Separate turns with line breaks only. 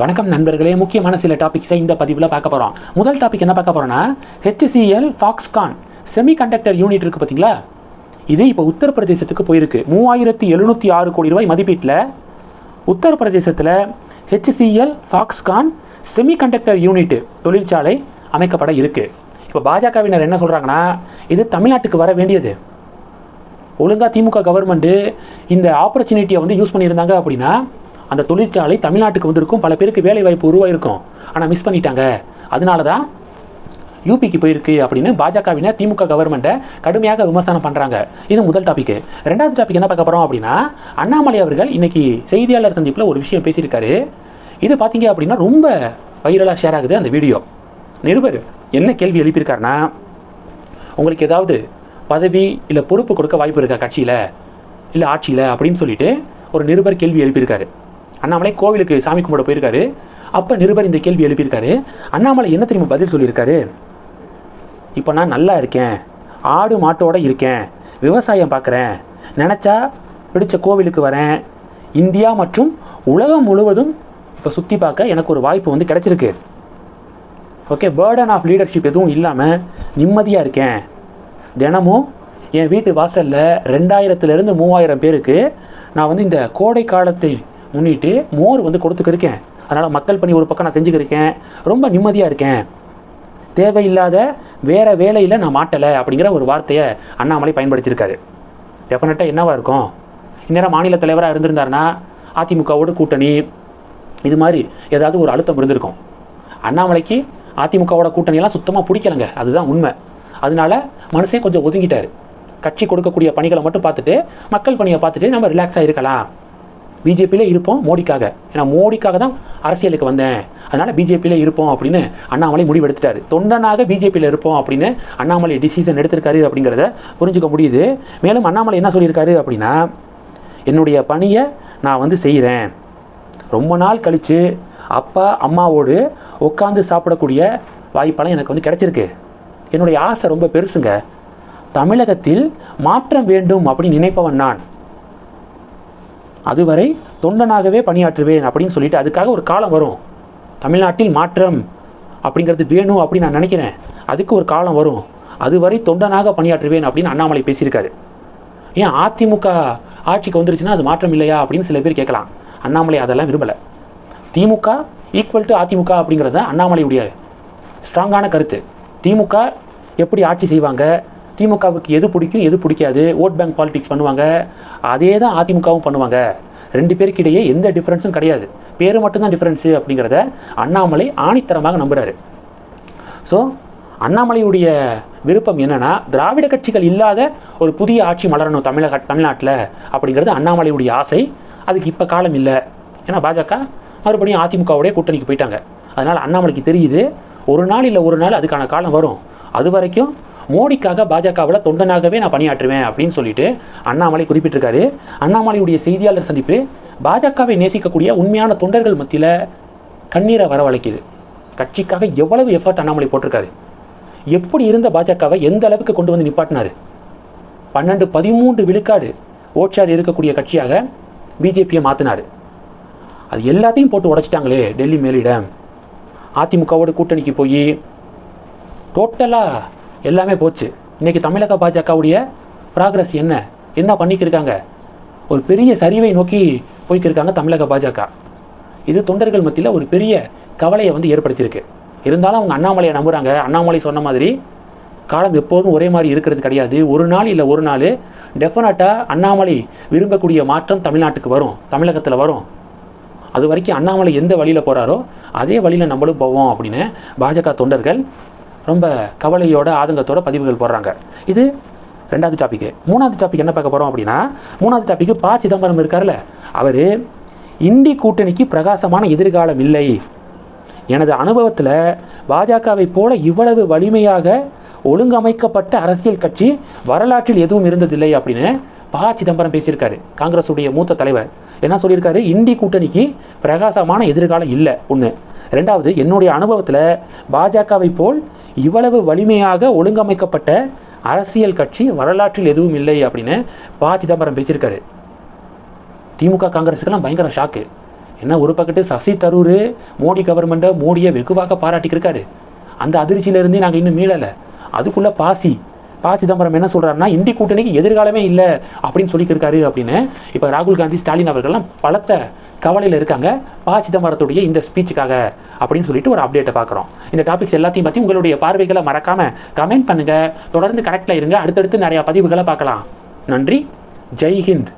வணக்கம் நண்பர்களே. முக்கியமான சில டாபிக்ஸை இந்த பதிவில் பார்க்க போகிறோம் முதல் டாபிக் என்ன பார்க்க போகிறோன்னா ஹெச்சிஎல் ஃபாக்ஸ்கான் செமிகண்டக்டர் யூனிட் இருக்குது பார்த்தீங்களா இது இப்போ உத்தரப்பிரதேசத்துக்கு போயிருக்கு. மூவாயிரத்தி எழுநூற்றி ஆறு கோடி ரூபாய் மதிப்பீட்டில் உத்தரப்பிரதேசத்தில் ஹெச்சிஎல் ஃபாக்ஸ்கான் செமிகண்டக்டர் யூனிட் தொழிற்சாலை அமைக்கப்பட இருக்குது இப்போ பாஜகவினர் என்ன சொல்கிறாங்கன்னா இது தமிழ்நாட்டுக்கு வர வேண்டியது. ஒழுங்காக திமுக கவர்மெண்ட்டு இந்த ஆப்பர்ச்சுனிட்டியை வந்து யூஸ் பண்ணியிருந்தாங்க அப்படின்னா அந்த தொழிற்சாலை தமிழ்நாட்டுக்கு வந்திருக்கும். பல பேருக்கு வேலை வாய்ப்பு உருவாயிருக்கும். ஆனால் மிஸ் பண்ணிட்டாங்க. அதனால தான் யூபிக்கு போயிருக்கு அப்படின்னு பாஜகவினர் திமுக கவர்மெண்ட்டை கடுமையாக விமர்சனம் பண்ணுறாங்க இது முதல் டாபிக் ரெண்டாவது டாபிக் என்ன பார்க்க போகிறோம் அப்படின்னா அண்ணாமலை அவர்கள் இன்னைக்கு செய்தியாளர் சந்திப்பில் ஒரு விஷயம் பேசியிருக்காரு. இது பார்த்தீங்க அப்படின்னா ரொம்ப வைரலாக ஷேர் ஆகுது அந்த வீடியோ நிருபர் என்ன கேள்வி எழுப்பியிருக்காருன்னா உங்களுக்கு ஏதாவது பதவி இல்லை பொறுப்பு கொடுக்க வாய்ப்பு இருக்கா கட்சியில்? இல்லை ஆட்சியில்? அப்படின்னு சொல்லிட்டு ஒரு நிருபர் கேள்வி எழுப்பியிருக்காரு. அண்ணாமலை கோவிலுக்கு சாமி கும்பிட போயிருக்காரு. அப்போ நிருபர் இந்த கேள்வி எழுப்பியிருக்காரு. அண்ணாமலை என்ன தெரியுமா பதில் சொல்லியிருக்காரு? இப்போ நான் நல்லா இருக்கேன். ஆடு மாட்டோட இருக்கேன். விவசாயம் பார்க்குறேன் நினச்சா பிடிச்ச கோவிலுக்கு வரேன். இந்தியா மற்றும் உலகம் முழுவதும் இப்போ சுற்றி பார்க்க எனக்கு ஒரு வாய்ப்பு வந்து கிடச்சிருக்கு. ஓகே பேர்டன் ஆஃப் லீடர்ஷிப் எதுவும் இல்லாமல் நிம்மதியாக இருக்கேன். தினமும் என் வீட்டு வாசலில் ரெண்டாயிரத்துலேருந்து மூவாயிரம் பேருக்கு நான் வந்து இந்த கோடை காலத்தை முன்னிட்டு மோர் வந்து கொடுத்துக்கிருக்கேன். அதனால் மக்கள் பணி ஒரு பக்கம் நான் செஞ்சுக்கிருக்கேன். ரொம்ப நிம்மதியாக இருக்கேன். தேவையில்லாத வேற வேலையில் நான் மாட்டலை அப்படிங்கிற ஒரு வார்த்தையை அண்ணாமலை பயன்படுத்தியிருக்காரு. டெஃபினட்டாக என்னவா இருக்கும்? இந்நேரம் மாநில தலைவராக இருந்திருந்தாருன்னா அதிமுகவோட கூட்டணி இது மாதிரி ஏதாவது ஒரு அழுத்தம் இருந்திருக்கும். அண்ணாமலைக்கு அதிமுகவோட கூட்டணியெல்லாம் சுத்தமாக பிடிக்கலங்க. அதுதான் உண்மை. அதனால மனுஷன் கொஞ்சம் ஒதுங்கிட்டார். கட்சி கொடுக்கக்கூடிய பணிகளை மட்டும் பார்த்துட்டு மக்கள் பணியை பார்த்துட்டு நம்ம ரிலாக்ஸாக இருக்கலாம். பிஜேபியில் இருப்போம் மோடிக்காக. ஏன்னா மோடிக்காக தான் அரசியலுக்கு வந்தேன். அதனால் பிஜேபியில் இருப்போம் அப்படின்னு அண்ணாமலை முடிவெடுத்துட்டாரு. தொண்டனாக பிஜேபியில் இருப்போம் அப்படின்னு அண்ணாமலை டிசிஷன் எடுத்திருக்காரு அப்படிங்கிறத புரிஞ்சுக்க முடியுது. மேலும் அண்ணாமலை என்ன சொல்லியிருக்காரு அப்படின்னா என்னுடைய பணியை நான் வந்து செய்கிறேன் ரொம்ப நாள் கழித்து அப்பா அம்மாவோடு உட்காந்து சாப்பிடக்கூடிய வாய்ப்பெல்லாம் எனக்கு வந்து கிடச்சிருக்கு. என்னுடைய ஆசை ரொம்ப பெருசுங்க. தமிழகத்தில் மாற்றம் வேண்டும் அப்படின்னு நினைப்பவன் நான். அதுவரை தொண்டனாகவே பணியாற்றுவேன் அப்படின்னு சொல்லிட்டு அதுக்காக ஒரு காலம் வரும். தமிழ்நாட்டில் மாற்றம் அப்படிங்கிறது வேணும் அப்படின்னு நான் நினைக்கிறேன். அதுக்கு ஒரு காலம் வரும். அதுவரை தொண்டனாக பணியாற்றுவேன் அப்படின்னு அண்ணாமலை பேசியிருக்காரு. ஏன் அதிமுக ஆட்சிக்கு வந்துருச்சுன்னா அது மாற்றம் இல்லையா அப்படின்னு சில பேர் கேட்கலாம். அண்ணாமலை அதெல்லாம் விரும்பலை. திமுக ஈக்குவல் டு அதிமுக அப்படிங்கிறது தான் அண்ணாமலையுடைய ஸ்ட்ராங்கான கருத்து. திமுக எப்படி ஆட்சி செய்வாங்க? திமுகவுக்கு எது பிடிக்கும் எது பிடிக்காது. ஓட் பேங்க் பாலிடிக்ஸ் பண்ணுவாங்க. அதே தான் அதிமுகவும் பண்ணுவாங்க. ரெண்டு பேருக்கு இடையே எந்த டிஃப்ரென்ஸும் கிடையாது. பேர் மட்டும்தான் டிஃப்ரென்ஸு அப்படிங்கிறத அண்ணாமலை ஆணித்தரமாக நம்புகிறாரு ஸோ அண்ணாமலையுடைய விருப்பம் என்னென்னா திராவிட கட்சிகள் இல்லாத ஒரு புதிய ஆட்சி மலரணும் தமிழக தமிழ்நாட்டில் அப்படிங்கிறது அண்ணாமலையுடைய ஆசை. அதுக்கு இப்போ காலம் இல்லை. ஏன்னா பாஜக மறுபடியும் அதிமுகவுடைய கூட்டணிக்கு போயிட்டாங்க. அதனால் அண்ணாமலைக்கு தெரியுது ஒரு நாள் இல்லை ஒரு நாள் அதுக்கான காலம் வரும். அது வரைக்கும் மோடிக்காக பாஜகவில் தொண்டனாகவே நான் பணியாற்றுவேன் அப்படின்னு சொல்லிட்டு அண்ணாமலை குறிப்பிட்டிருக்காரு. அண்ணாமலையுடைய செய்தியாளர் சந்திப்பு பாஜகவை நேசிக்கக்கூடிய உண்மையான தொண்டர்கள் மத்தியில் கண்ணீரை வரவழைக்குது. கட்சிக்காக எவ்வளவு எஃபர்ட் அண்ணாமலை போட்டிருக்காரு. எப்படி இருந்த பாஜகவை எந்த அளவுக்கு கொண்டு வந்து நிப்பாட்டினாரு? பன்னெண்டு பதிமூன்று விழுக்காடு ஓட்சார் இருக்கக்கூடிய கட்சியாக பிஜேபியை மாற்றினார் அது எல்லாத்தையும் போட்டு உடைச்சிட்டாங்களே டெல்லி மேலிடம். அதிமுகவோட கூட்டணிக்கு போய் டோட்டலாக எல்லாமே போச்சு. இன்றைக்கி தமிழக பாஜகவுடைய ப்ராக்ரஸ் என்ன? என்ன பண்ணிக்கிருக்காங்க? ஒரு பெரிய சரிவை நோக்கி போய்க்கிருக்காங்க தமிழக பாஜக. இது தொண்டர்கள் மத்தியில் ஒரு பெரிய கவலையை வந்து ஏற்படுத்தியிருக்கு. இருந்தாலும் அவங்க அண்ணாமலையை நம்புகிறாங்க அண்ணாமலை சொன்ன மாதிரி காலம் எப்போதும் ஒரே மாதிரி இருக்கிறது கிடையாது. ஒரு நாள் இல்லை ஒரு நாள் டெஃபினட்டாக அண்ணாமலை விரும்பக்கூடிய மாற்றம் தமிழ்நாட்டுக்கு வரும். தமிழகத்தில் வரும். அது வரைக்கும் அண்ணாமலை எந்த வழியில் போகிறாரோ அதே வழியில் நம்மளும் போவோம் அப்படின்னு பாஜக தொண்டர்கள் ரொம்ப கவலையோட ஆதங்கத்தோட பதிவுகள் போடுறாங்க. இது ரெண்டாவது டாபிக் மூணாவது டாபிக் என்ன பார்க்க போகிறோம் அப்படின்னா மூணாவது டாபிக் ப சிதம்பரம் இருக்கார்ல அவர் இந்தி கூட்டணிக்கு பிரகாசமான எதிர்காலம் இல்லை. எனது அனுபவத்தில் பாஜகவை போல இவ்வளவு வலிமையாக ஒழுங்கமைக்கப்பட்ட அரசியல் கட்சி வரலாற்றில் எதுவும் இருந்ததில்லை அப்படின்னு ப சிதம்பரம் பேசியிருக்காரு. காங்கிரஸுடைய மூத்த தலைவர். என்ன சொல்லியிருக்காரு? இந்தி கூட்டணிக்கு பிரகாசமான எதிர்காலம் இல்லை. ஒன்று ரெண்டாவது என்னுடைய அனுபவத்தில் பாஜகவை போல் இவ்வளவு வலிமையாக ஒழுங்கமைக்கப்பட்ட அரசியல் கட்சி வரலாற்றில் எதுவும் இல்லை அப்படின்னு ப சிதம்பரம் பேசியிருக்காரு. திமுக காங்கிரஸுக்கெல்லாம் பயங்கர ஷாக்கு என்ன ஒரு பக்கத்து சசி தரூர் மோடி கவர்மெண்ட்டை மோடியை வெகுவாக பாராட்டிக்கிருக்காரு. அந்த அதிர்ச்சியிலேருந்து நாங்கள் இன்னும் மீளலை. அதுக்குள்ளே பாசி ப சிதம்பரம் என்ன சொல்கிறாருன்னா இந்தி கூட்டணிக்கு எதிர்காலமே இல்லை அப்படின்னு சொல்லிக்கிருக்காரு அப்படின்னு. இப்போ ராகுல் காந்தி ஸ்டாலின் அவர்கள்லாம் பலத்த கவலையில் இருக்காங்க. ப சிதம்பரத்துடைய இந்த ஸ்பீச்சுக்காக அப்படின்னு சொல்லிட்டு ஒரு அப்டேட்டை பார்க்குறோம் இந்த டாபிக்ஸ் எல்லாத்தையும் பற்றி உங்களுடைய பார்வைகளை மறக்காமல் கமெண்ட் பண்ணுங்கள் தொடர்ந்து கனெக்டில் இருங்க. அடுத்தடுத்து நிறையா பதிவுகளை பார்க்கலாம். நன்றி. ஜெய் ஹிந்த்.